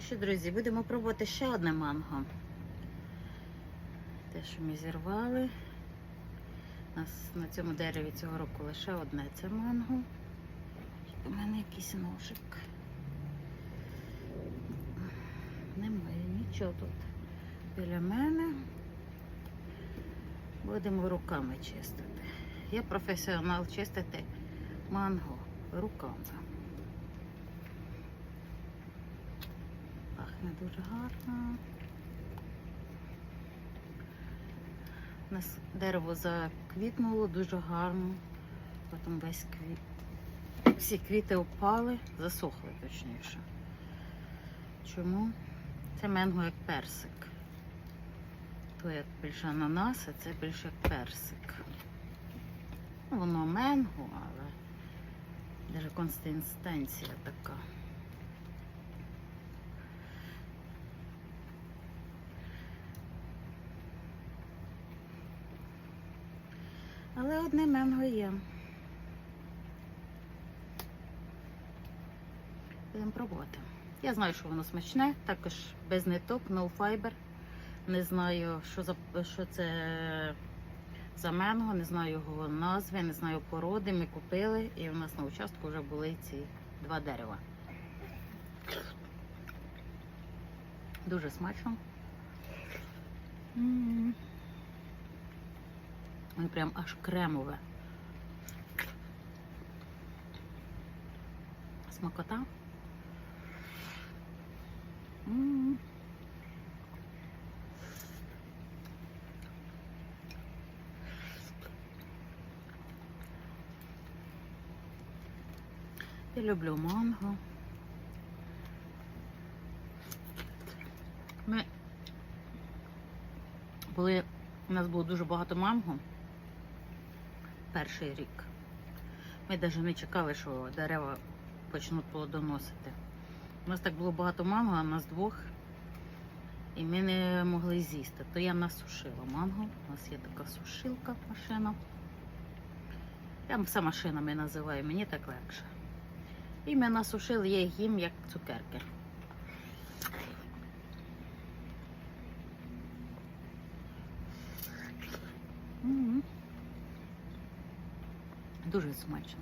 Ну що, друзі, будемо пробувати ще одне манго. Те, що ми зірвали. У нас на цьому дереві цього року лише одне це манго. У мене якийсь ножик. Немає нічого тут біля мене. Будемо руками чистити. Я професіонал чистити манго руками. Пахне дуже гарно. У нас дерево заквітнуло дуже гарно. Потім весь квіт. Всі квіти опали, засохли точніше. Чому? Це менго як персик. То як більше ананас, а це більше як персик. Воно менго, але навіть консистенція така. Але одне менго є. Будемо пробувати. Я знаю, що воно смачне, також без ниток, no fiber. Не знаю, що, за, що це за менго, не знаю його назви, не знаю породи. Ми купили і у нас на участку вже були ці два дерева. Дуже смачно. М. Воно прям аж кремове. Смакота. М. Я люблю манго. Ми були, у нас було дуже багато манго перший рік. Ми навіть не чекали, що дерева почнуть плодоносити. У нас так було багато манго, а нас двох. І ми не могли з'їсти. То я насушила манго. У нас є така сушилка машина. Я все машинами називаю, мені так легше. І ми насушили, я їм як цукерки. М. Дуже смачно.